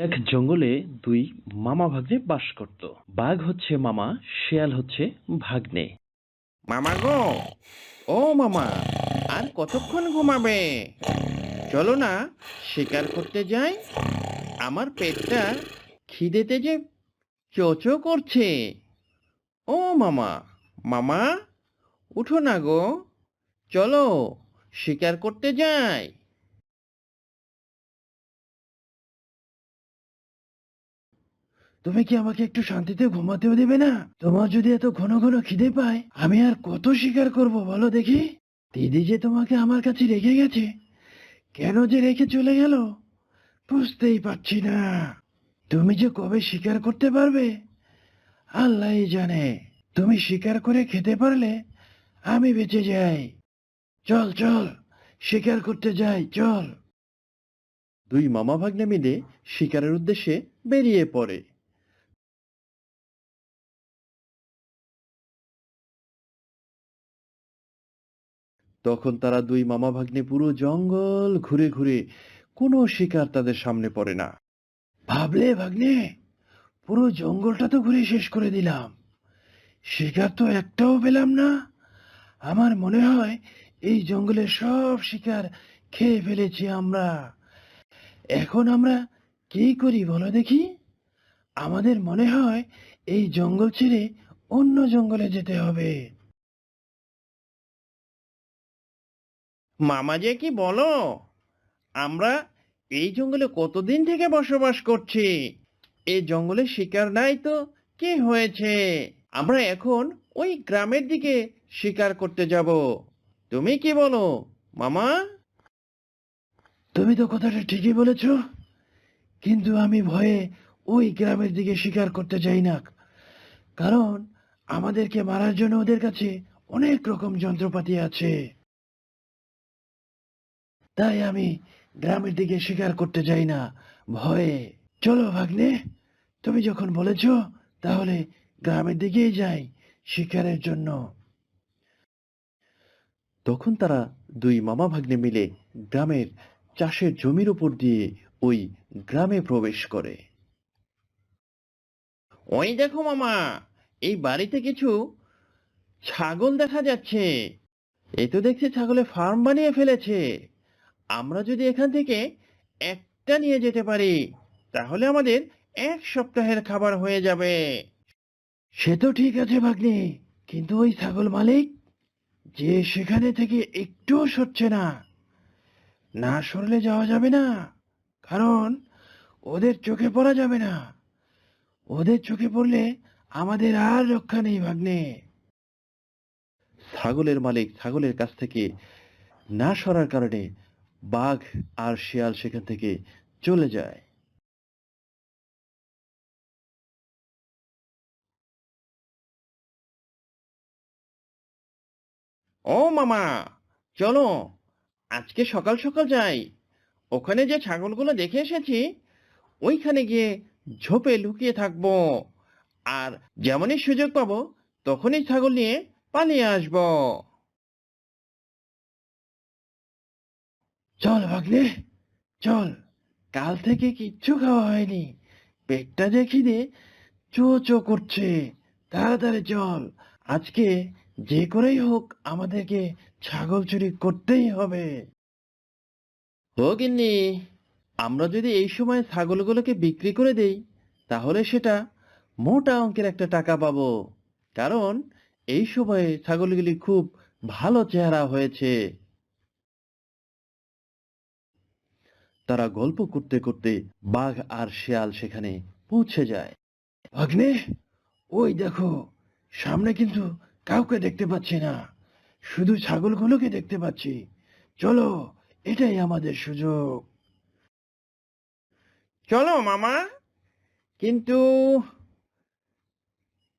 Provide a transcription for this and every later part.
এক জঙ্গলে দুই মামা ভাগ্নে বাস করত। বাঘ হচ্ছে মামা, শেয়াল হচ্ছে ভাগ্নে। মামা গো, ও মামা, আর কতক্ষণ ঘুমাবে? চলো না, শিকার করতে যাই। আমার পেটটা খিদেতে যে চোচো করছে। ও মামা মামা, উঠো না গো। চলো, শিকার করতে যাই। তুমি কি আমাকে একটু শান্তিতে ঘুমাতেও দেবে না? তোমার যদি এত ঘন ঘন খিদে পায়, আমি আর কত শিকার করব বলো দেখি? দিদি যে তোমাকে আমার কাছে রেখে গেছে, কেন যে রেখে চলে গেল, বুঝতেই পারছি না। তুমি যে কবে শিকার করতে পারবে? আল্লাহই জানে। তুমি শিকার করে খেতে পারলে আমি বেঁচে যাই। চল চল, শিকার করতে যাই, চল। দুই মামা ভাগ্নে মিলে শিকারের উদ্দেশ্যে বেরিয়ে পড়ে। তখন তারা দুই মামা ভাগ্নে পুরো জঙ্গল ঘুরে ঘুরে কোনো শিকার তাদের সামনে পড়ে না। ভাবলে ভাগ্নে, পুরো জঙ্গলটা তো ঘুরে শেষ করে দিলাম। শিকার তো একটাও পেলাম না। আমার মনে হয় এই জঙ্গলের সব শিকার খেয়ে ফেলেছি আমরা। এখন আমরা কি করি বলো দেখি? আমাদের মনে হয় এই জঙ্গল ছেড়ে অন্য জঙ্গলে যেতে হবে। মামা যে কি বলো? আমরা এই জঙ্গলে কতদিন থেকে বসবাস করছি? এই জঙ্গলে শিকার নাই তো? কি হয়েছে? আমরা এখন ওই গ্রামের দিকে শিকার করতে যাব। তুমি কি বলো, মামা? তুমি তো কথাটা ঠিকই বলেছ, কিন্তু আমি ভয়ে ওই গ্রামের দিকে শিকার করতে চাই না। কারণ আমাদেরকে মারার জন্য ওদের কাছে অনেক রকম যন্ত্রপাতি আছে। তাই আমি গ্রামের দিকে শিকার করতে চাই না। ভয়ে। চলো, ভাগ্নে, তুমি যখন বলেছ, তাহলে গ্রামের দিকেই যাই শিকারের জন্য। তখন তারা দুই মামা ভাগ্নে মিলে গ্রামের চাষের জমির উপর দিয়ে ওই গ্রামে প্রবেশ করে। ওই দেখো মামা, এই বাড়িতে কিছু ছাগল দেখা যাচ্ছে। এ তো দেখছি ছাগলের ফার্ম বানিয়ে ফেলেছে। আমরা যদি এখান থেকে একটা নিয়ে যেতে পারি, তাহলে আমাদের এক সপ্তাহের খাবার হয়ে যাবে। সে তো ঠিক আছে, ভাগ্নে, কিন্তু ওই ছাগল মালিক যে সেখানে থেকে একটুও সরছে না। না সরলে যাওয়া যাবে না, কারণ ওদের চোখে পড়া যাবে না। ওদের চোখে পড়লে আমাদের আর রক্ষা নেই, ভাগ্নে। ছাগলের মালিক ছাগলের কাছ থেকে না সরার কারণে বাঘ আর শিয়াল সেখান থেকে চলে যায়। ও মামা, চলো, আজকে সকাল সকাল যাই। ওখানে যে ছাগলগুলো দেখে এসেছি, ওইখানে গিয়ে ঝোপে লুকিয়ে থাকব। আর যেমনই সুযোগ পাবো, তখনই ছাগল নিয়ে পালিয়ে আসব। চল ভাগ্নে, চল। কাল থেকে কিচ্ছু খাওয়া হয়নি। পেটটা যে খিদে চো চো করছে। তাড়াতাড়ি চল। আজকে যে করেই হোক আমাদেরকে ছাগল চুরি করতেই হবে। ও গিন্নি, আমরা যদি এই সময় ছাগলগুলোকে বিক্রি করে দেই, তাহলে সেটা মোটা অঙ্কের একটা টাকা পাবো। কারণ এই সময়ে ছাগলগুলি খুব ভালো চেহারা হয়েছে। তারা গল্প করতে করতে বাঘ আর শিয়াল সেখানে পৌঁছে যায়। ভাগ্নে ওই দেখো, সামনে কিন্তু কাউকে দেখতে পাচ্ছি না। শুধু ছাগলগুলোকে দেখতে পাচ্ছি। চলো, এটাই আমাদের সুযোগ। চলো, মামা। কিন্তু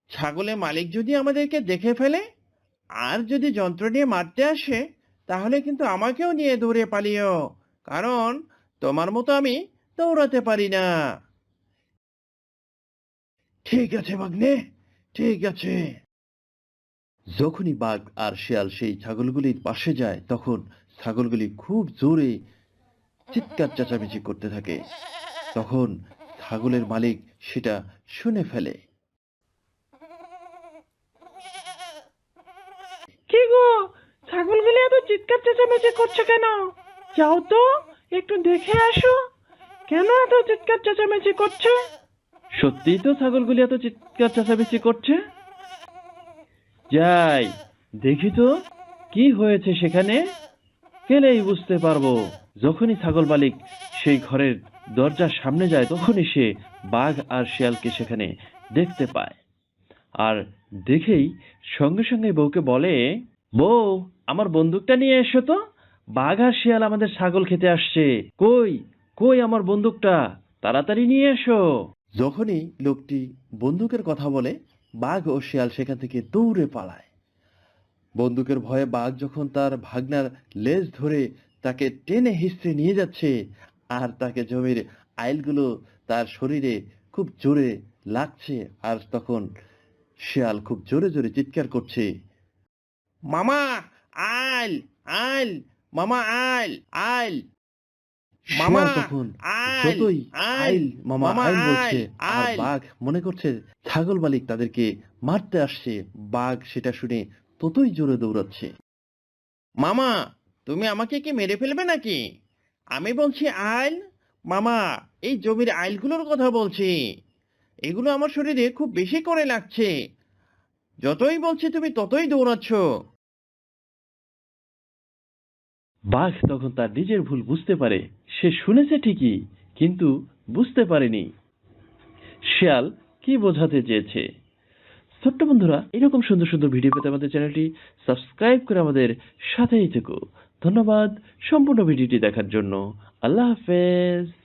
ছাগলের মালিক যদি আমাদেরকে দেখে ফেলে, আর যদি যন্ত্র নিয়ে মারতে আসে, তাহলে কিন্তু আমাকেও নিয়ে দৌড়ে পালিও। কারণ তোমার মতো আমি দৌড়াতে পারি না। ঠিক আছে, ভাগ্নে, ঠিক আছে। যখনই বাঘ আর শিয়াল সেই ছাগলগুলির পাশে যায়, তখন ছাগলগুলি খুব জোরে চিৎকার চেঁচামেচি করতে থাকে। তখন ছাগলের মালিক সেটা শুনে ফেলে। কি গো? ছাগলগুলি এত চিৎকার চেঁচামেচি করছে কেন? যাও তো। একটু দেখে আসো। কেন এত চিৎকার চেঁচামেচি করছে? সত্যিই তো ছাগলগুলি এত চিৎকার চেঁচামেচি করছে? যাই, দেখি তো, কি হয়েছে সেখানে? গেলেই বুঝতে পারব। যখনই ছাগল মালিক সেই ঘরের দরজার সামনে যায়, তখনই সে বাঘ আর শিয়ালকে সেখানে দেখতে পায়। আর দেখেই সঙ্গে সঙ্গে বউকে বলে, বউ, আমার বন্দুকটা নিয়ে এসো তো। বাঘ আর শিয়াল আমাদের ছাগল খেতে আসছে। কই কই আমার বন্দুকটা? তাড়াতাড়ি নিয়ে এসো। যখনই লোকটি বন্দুকের কথা বলে, বাঘ ও শিয়াল সেখান থেকে দৌড়ে পালায়। বন্দুকের ভয়ে বাঘ যখন তার ভাগনার লেজ ধরে তাকে টেনে হিস্ট্রে নিয়ে যাচ্ছে, আর তাকে জমির আইলগুলো তার শরীরে খুব জোরে লাগছে, আর তখন শিয়াল খুব জোরে জোরে চিৎকার করছে, মামা, আইল আইল মামা আইল আইল। মামা তখন যতই আইল। মামা আইল বলছে আর বাঘ মনে করছে ছাগল মালিক তাদেরকে মারতে আসছে। বাঘ সেটা শুনে ততই জোরে দৌড়াচ্ছে। মামা তুমি আমাকে কি মেরে ফেলবে নাকি? আমি বলছি আইল। মামা এই জমির আইলগুলোর কথা বলছি। এগুলো আমার শরীরে খুব বেশি করে লাগছে। যতই বলছি তুমি ততই দৌড়াচ্ছ। বাঘ তখন তার নিজের ভুল বুঝতে পারে। সে শুনেছে ঠিকই, কিন্তু বুঝতে পারেনি। শিয়াল কি বোঝাতে চেয়েছে? ছোট্ট বন্ধুরা, এরকম সুন্দর সুন্দর ভিডিও পেতে আমাদের চ্যানেলটি সাবস্ক্রাইব করে আমাদের সাথেই থেকো। ধন্যবাদ সম্পূর্ণ ভিডিওটি দেখার জন্য। আল্লাহ হাফেজ।